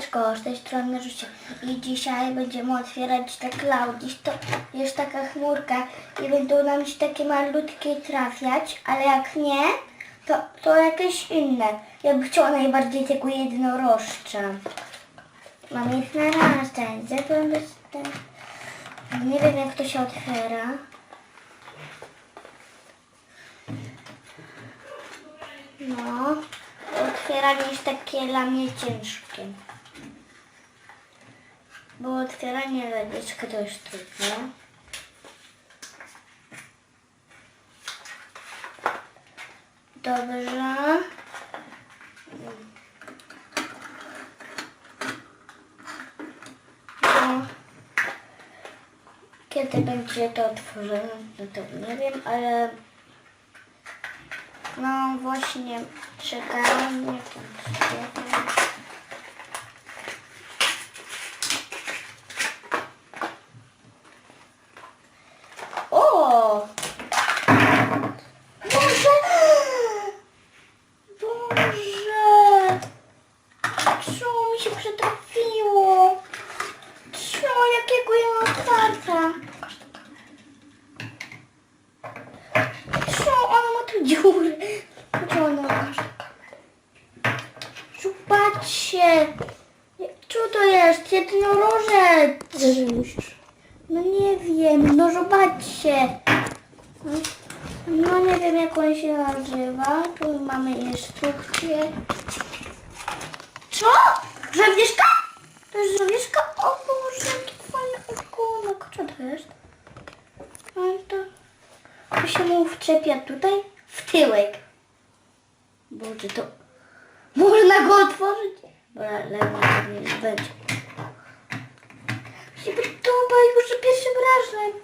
Siemaneczko, z tej strony Życie i dzisiaj będziemy otwierać te Klaudiś. To jest taka chmurka i będą nam się takie malutkie trafiać, ale jak nie, to, to jakieś inne. Ja bym chciała najbardziej tego jednorożca. Mam jednorożca, gdzie to jest ten... Nie wiem jak to się otwiera. No, otwieranie jest takie dla mnie ciężkie. Bo otwieranie lewyczka to trudne. Dobrze. No. Kiedy będzie to otworzone, no to nie wiem, ale no właśnie czekam. Nie wiem. O! Boże! Boże! Co mi się przytrafiło? Co? Jakiego ja mam otwarta? Co? Ona ma tu dziury. Co ona okaże? Zobaczcie. Co to jest? Jednorożec. No nie wiem. No zobaczcie. No nie wiem jak on się nazywa. Tu mamy instrukcję. Co? Żołnierzka? To jest żołnierzka? O Boże, to fajny ogonek. Co to jest? No to... To się mu wczepia tutaj w tyłek. Boże, to... Można go otworzyć? Dobra, lewo nie będzie. Się podoba już za pierwszym razem.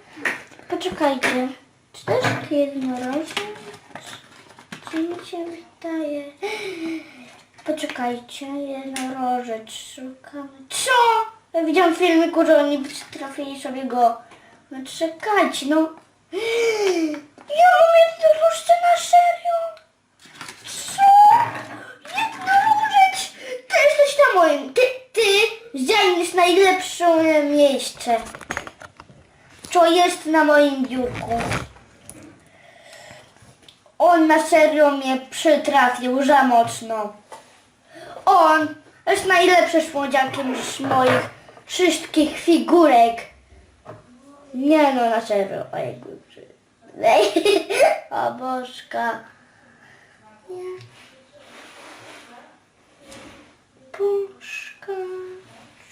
Poczekajcie. Czy jest jednorożec? Czy mi się wydaje? Poczekajcie, jednorożec szukamy. Co? Ja widziałam w filmiku, że oni trafili sobie go. No czekajcie, no. Ja mam jednorożce na serio? Co? Jednorożec! Ty jesteś na moim. Ty, ty zajmiesz najlepsze miejsce. Co jest na moim biurku? On na serio mnie przytrafił za mocno. On jest najlepszym słodziakiem z moich wszystkich figurek. Nie no, na serio. Oj, kurczę. O bożka. Nie. Bożka.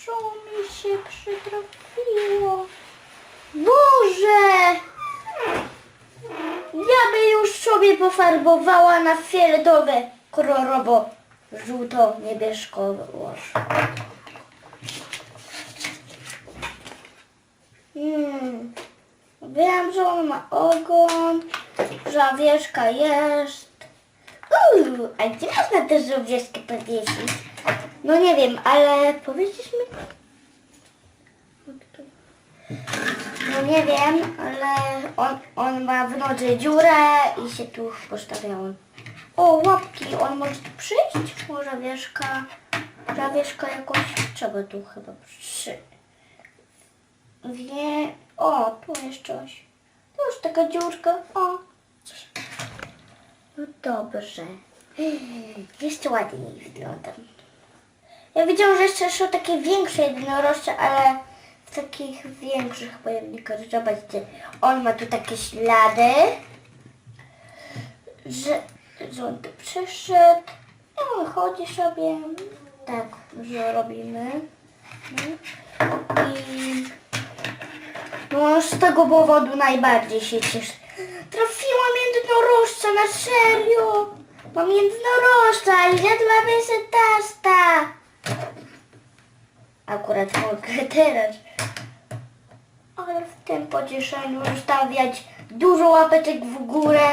Co mi się przytrafiło? Boże! Ja by już sobie pofarbowała na fioletowe, kolorowo, żółto, niebiesko Hmm. Wiem, że on ma ogon, żawieszka jest. Uuu, a gdzie można tę żawieszkę powiesić? No nie wiem, ale powiedziesz mi? No nie wiem, ale on, on ma w nodze dziurę i się tu postawiałem. O, łapki, on może tu przyjść? Może wieszka, zawieszka jakoś trzeba tu chyba przy... Wie... O, tu jest coś. Tu już taka dziurka, o. No dobrze. Jeszcze ładniej wyglądam. Ja widziałam, że jeszcze są takie większe jednorożce, ale w takich większych pojemnikach. Zobaczcie, on ma tu takie ślady, że, tu przyszedł. I on chodzi sobie. Tak, że robimy. I no z tego powodu najbardziej się cieszę. Trafiłam jednorożca, na serio. Mam jednorożca i zjadłam się tasta. Akurat mogę teraz. Ale w tym pocieszeniu stawiać dużo łapeczek w górę,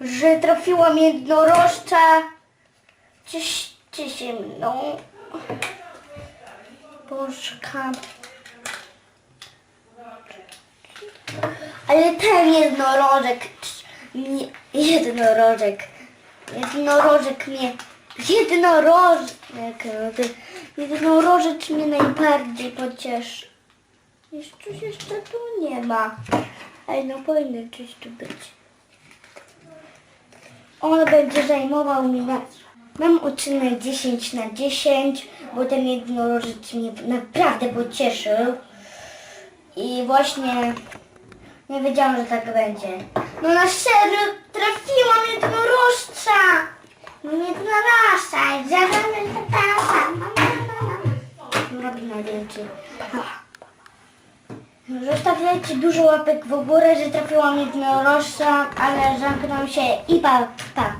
że trafiłam jednorożca. Cieszcie się mną. Bożka. Ale ten jednorożek, nie, jednorożek, jednorożek mnie, jednorożek, no Jednorożec mnie najbardziej pocieszy. Jeszcze coś jeszcze tu nie ma. Ej, no powinno coś tu być. On będzie zajmował mi na... Mam ocenę 10 na 10, bo ten jednorożec mnie naprawdę pocieszył. I właśnie nie wiedziałam, że tak będzie. No na serio trafiłam jednorożca! No jednorożca, zaraz Robi na zdjęcie. Zostawiajcie dużo łapek w górę, że trafiłam jednorożca, ale zamknął się i pa, pa.